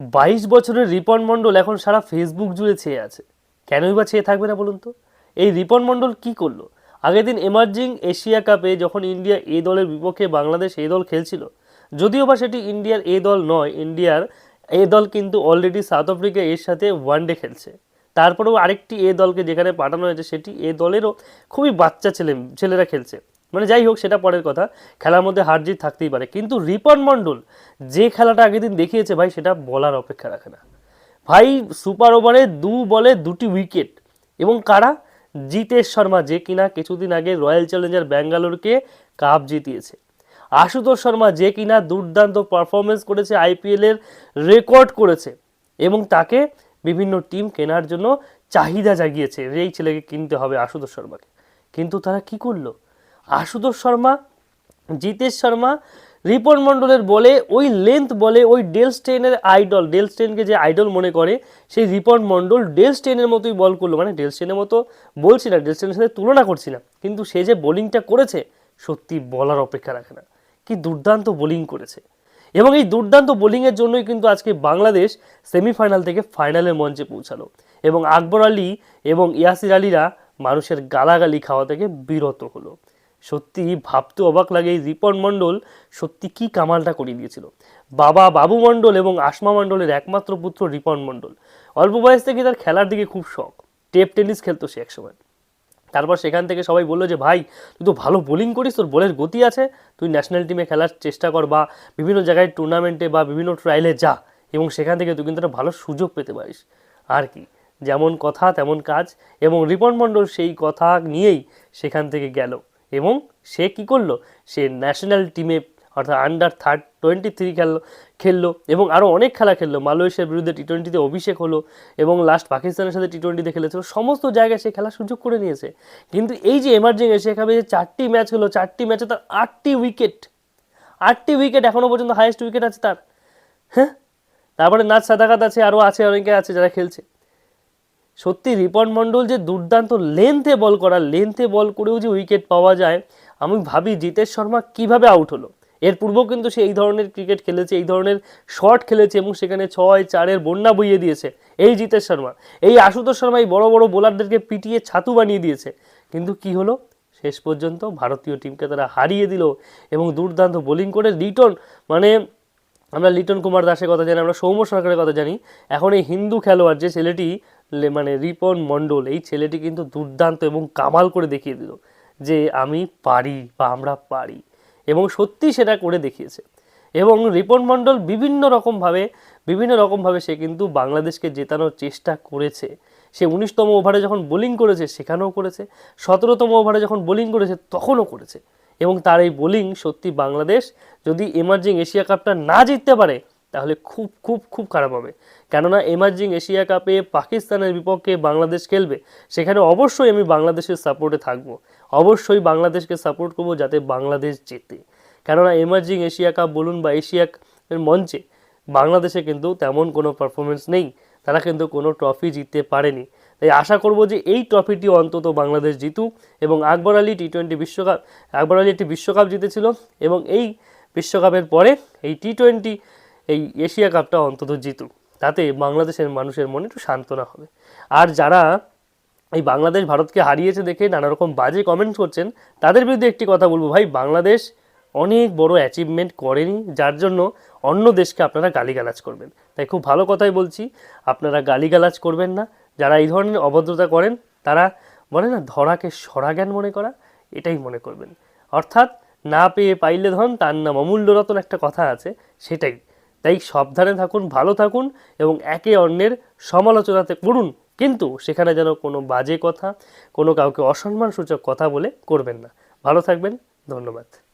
বাইশ বছরের রিপন মণ্ডল এখন সারা ফেসবুক জুড়ে ছেয়ে আছে। কেনই বা ছেয়ে থাকবে না বলুন তো? এই রিপন মণ্ডল কি করল? আগের দিন এমার্জিং এশিয়া কাপে যখন ইন্ডিয়া এ দলের বিপক্ষে বাংলাদেশ এ দল খেলছিল, যদিও বা সেটি ইন্ডিয়ার এ দল নয়, ইন্ডিয়ার এ দল কিন্তু অলরেডি সাউথ আফ্রিকা এর সাথে ওয়ানডে খেলছে। তারপরেও আরেকটি এ দলকে যেখানে পাঠানো হয়েছে, সেটি এ দলেরও খুবই বাচ্চা ছেলে ছেলেরা খেলছে। মানে যাই হোক, সেটা পরের কথা। খেলার মধ্যে হার জিত থাকতেই পারে। কিন্তু রিপন মণ্ডল যে খেলাটা আগের দিন দেখিয়েছে ভাই, সেটা বলার অপেক্ষা রাখে না। ভাই, সুপার ওভারে দু বলে দুটি উইকেট। এবং কারা? জিতেশ শর্মা, যে কিনা কিছুদিন আগে রয়্যাল চ্যালেঞ্জার ব্যাঙ্গালোরকে কাপ জিতিয়েছে। আশুতোষ শর্মা, যে কিনা দুর্দান্ত পারফরমেন্স করেছে আইপিএলের রেকর্ড করেছে। এবং তাকে বিভিন্ন টিম কেনার জন্য চাহিদা জাগিয়েছে। এই ছেলেকে কিনতে হবে আশুতোষ শর্মাকে। কিন্তু তারা কি করল? আশুতোষ শর্মা, জিতেশ শর্মা, রিপন মণ্ডলের বলে, ওই লেন্থ বলে, ওই ডেল স্টেনের আইডল ডেল স্টেনকে যে আইডল মনে করে, সেই রিপন মণ্ডল ডেল স্টেনের মতোই বল করল। মানে ডেল স্টেনের মতো বলছি না ডেল স্টেনের সাথে তুলনা করছি না। কিন্তু সে যে বোলিংটা করেছে, সত্যি বলার অপেক্ষা রাখে না। কি দুর্দান্ত বোলিং করেছে। এবং এই দুর্দান্ত বোলিংয়ের জন্যই কিন্তু আজকে বাংলাদেশ সেমিফাইনাল থেকে ফাইনালের মঞ্চে পৌঁছালো। এবং আকবর আলী এবং ইয়াসির আলীরা মানুষের গালাগালি খাওয়া থেকে বিরত হলো। সত্যি ভাবতে অবাক লাগে এই রিপন মণ্ডল সত্যি কি কামালটা করিয়ে দিয়েছিল। বাবা বাবু মণ্ডল এবং আসমা মণ্ডলের একমাত্র পুত্র রিপন মণ্ডল। অল্প বয়স থেকে তার খেলার দিকে খুব শখ। টেপ টেনিস খেলতো সে একসময়। তারপর সেখান থেকে সবাই বলল যে, ভাই, তুই তো ভালো বোলিং করিস, তোর বলের গতি আছে। তুই ন্যাশনাল টিমে খেলার চেষ্টা কর বা বিভিন্ন জায়গায় টুর্নামেন্টে বা বিভিন্ন ট্রায়ালে যা এবং সেখান থেকে তুই কিন্তু একটা ভালো সুযোগ পেতে পারিস। আর কি, যেমন কথা, তেমন কাজ এবং রিপন মণ্ডল সেই কথা নিয়েই সেখান থেকে গেল। এবং সে কি করল? সে ন্যাশনাল টিমে অর্থাৎ আন্ডার থার্ড টোয়েন্টি থ্রি খেললো খেললো এবং আরও অনেক খেলা খেললো। মালয়েশিয়ার বিরুদ্ধে টি টোয়েন্টিতে অভিষেক হলো এবং লাস্ট পাকিস্তানের সাথে টি টোয়েন্টিতে খেলেছিল। সমস্ত জায়গায় সে খেলার সুযোগ করে নিয়েছে। কিন্তু এই যে এমার্জিং এশিয়া কাপে যে চারটি ম্যাচ হলো, চারটি ম্যাচে তার আটটি উইকেট আটটি উইকেট এখনও পর্যন্ত হাইয়েস্ট উইকেট আছে তার। হ্যাঁ? তারপরে নাচ সাদাকাত আছে আরও আছে, অনেকে আছে যারা খেলছে। সত্যি রিপন মণ্ডল যে দুর্দান্ত লেন্থে বল করা লেন্থে বল করেও যে উইকেট পাওয়া যায়, আমি ভাবি জিতেশ শর্মা কীভাবে আউট হলো? এর পূর্বেও কিন্তু সে এই ধরনের ক্রিকেট খেলেছে, এই ধরনের শট খেলেছে এবং সেখানে ছয়, চারের বন্যা বইয়ে দিয়েছে এই জিতেশ শর্মা। এই আশুতোষ শর্মা এই বড় বড় বোলারদেরকে পিটিয়ে ছাতু বানিয়ে দিয়েছে। কিন্তু কি হলো? শেষ পর্যন্ত ভারতীয় টিমকে তারা হারিয়ে দিল এবং দুর্দান্ত বোলিং করে রিটন মানে আমরা লিটন কুমার দাসের কথা জানি, আমরা সৌম্য সরকারের কথা জানি, এখন এই হিন্দু খেলোয়াড় যে ছেলেটি মানে রিপন মণ্ডল, এই ছেলেটি কিন্তু দুর্দান্ত এবং কামাল করে দেখিয়ে দিল যে আমি পারি বা আমরা পারি এবং সত্যি সেটা করে দেখিয়েছে। এবং রিপন মণ্ডল বিভিন্ন রকমভাবে বিভিন্ন রকমভাবে সে কিন্তু বাংলাদেশকে জেতানোর চেষ্টা করেছে। সে উনিশতম ওভারে যখন বোলিং করেছে, সেখানেও করেছে। সতেরোতম ওভারে যখন বোলিং করেছে, তখনও করেছে। এবং তার এই বোলিং সত্যি বাংলাদেশ যদি এমার্জিং এশিয়া কাপটা না জিততে পারে তাহলে খুব খুব খুব খারাপ হবে। কেননা এমার্জিং এশিয়া কাপে পাকিস্তানের বিপক্ষে বাংলাদেশ খেলবে, সেখানে অবশ্যই আমি বাংলাদেশের সাপোর্টে থাকব। অবশ্যই বাংলাদেশকে সাপোর্ট করব যাতে বাংলাদেশ জেতে। কেননা এমার্জিং এশিয়া কাপ বলুন বা এশিয়া মঞ্চে, বাংলাদেশে কিন্তু তেমন কোনো পারফরমেন্স নেই। তারা কিন্তু কোনো ট্রফি জিততে পারেনি। তাই আশা করব যে এই ট্রফিটি অন্তত বাংলাদেশ জিতুক এবং আকবর আলী টি টোয়েন্টি বিশ্বকাপ, আকবর আলী একটি বিশ্বকাপ জিতেছিল এবং এই বিশ্বকাপের পরে এই টি টোয়েন্টি এই এশিয়া কাপটা অন্তত জিতুক। তাতে বাংলাদেশের মানুষের মনে একটু সান্ত্বনা হবে। আর যারা এই বাংলাদেশ ভারতকে হারিয়েছে দেখে নানা রকম বাজে কমেন্টস করছেন, তাদের বিরুদ্ধে একটি কথা বলব ভাই। বাংলাদেশ অনেক বড় অ্যাচিভমেন্ট করেনি, যার জন্য অন্য দেশকে আপনারা গালিগালাজ করবেন। তাই খুব ভালো কথাই বলছি, আপনারা গালিগালাজ করবেন না। যারা এই ধরনের অভদ্রতা করেন, তারা বলে না, ধরাকে সরাজ্ঞান মনে করা, এটাই মনে করবেন। অর্থাৎ না পেয়ে পাইলে ধন, তার নাম অমূল্য রতন একটা কথা আছে, সেটাই। তাই সাবধানে থাকুন, ভালো থাকুন এবং একে অন্যের সমালোচনাতে করুন কিন্তু সেখানে যেন কোনো বাজে কথা, কোনো কাউকে অসম্মানসূচক কথা বলে করবেন না। ভালো থাকবেন, ধন্যবাদ।